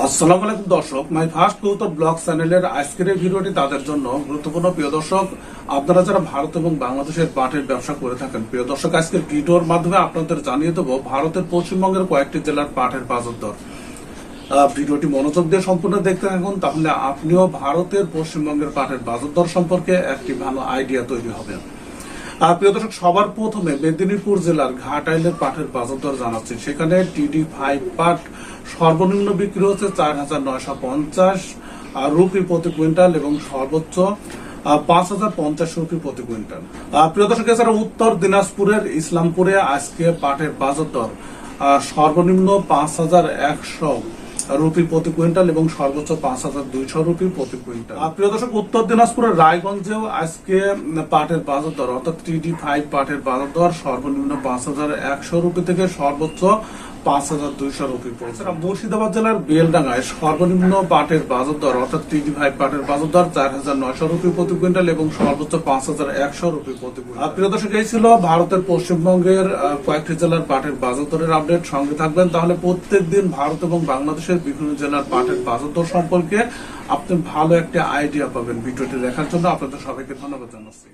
আসসালামু আলাইকুম দর্শক মাই ফার্স্ট কৌতর ব্লগ চ্যানেলের আজকের এই ভিডিওটি তাদের জন্য গুরুত্বপূর্ণ। প্রিয় দর্শক আপনারা যারা ভারত এবং বাংলাদেশের পাটের ব্যবসা করে থাকেন প্রিয় দর্শক আজকের ভিডিওর মাধ্যমে আপনাদের জানিয়ে ভারতের পশ্চিমবঙ্গের কয়েকটি জেলার পাটের বাজার দর। ভিডিওটি মনোযোগ দিয়ে সম্পূর্ণ দেখতে থাকুন তাহলে আপনিও ভারতের পশ্চিমবঙ্গের পাটের বাজার দর সম্পর্কে একটি ভালো আইডিয়া তৈরি হবে। আহ, প্রিয় দর্শক সবার প্রথমে মেদিনীপুর জেলার ঘাটাইলের পাটের বাজার দর জানাচ্ছি। সেখানে টিডি ফাইভ পাট সর্বনিম্ন বিক্রি হচ্ছে চার হাজার নয়শো পঞ্চাশ রুপি প্রতি কুইন্টাল এবং সর্বোচ্চ পাঁচ হাজার পঞ্চাশ রুপি প্রতি কুইন্টাল। প্রিয় দর্শক এছাড়া উত্তর দিনাজপুরের ইসলামপুরে আজকে পাটের বাজার দর সর্বনিম্ন পাঁচ হাজার একশো রুপি প্রতি কুইন্টাল এবং সর্বোচ্চ পাঁচ হাজার দুইশো রুপি প্রতি কুইন্টাল। প্রিয় দর্শক, উত্তর দিনাজপুরের রায়গঞ্জেও আজকে পাটের বাজার দর, অর্থাৎ টি ফাইভ পাটের বাজার দর সর্বনিম্ন পাঁচ হাজার একশো রুপি থেকে সর্বোচ্চ পাঁচ হাজার পড়েছে মুর্শিদাবাদ জেলার বেলডাঙ্গায় সর্বনিম্ন পাটের বাজার দর, অর্থাৎ পাটের বাজার দর চার হাজার নয়শো রুপি প্রতি কুইন্টাল এবং সর্বোচ্চ পাঁচ হাজার একশো রুপি প্রতি কুইন্টাল। প্রিয় দর্শক, এই ছিল ভারতের পশ্চিমবঙ্গের কয়েকটি জেলার পাটের বাজার দরের আপডেট। সঙ্গে থাকবেন তাহলে প্রত্যেক দিন ভারত এবং বাংলাদেশের বিভিন্ন জেলার পাটের বাজার দর সম্পর্কে আপনি ভালো একটা আইডিয়া পাবেন ভিডিওটি দেখার জন্য। আপনাদের সবাইকে ধন্যবাদ জানাচ্ছি।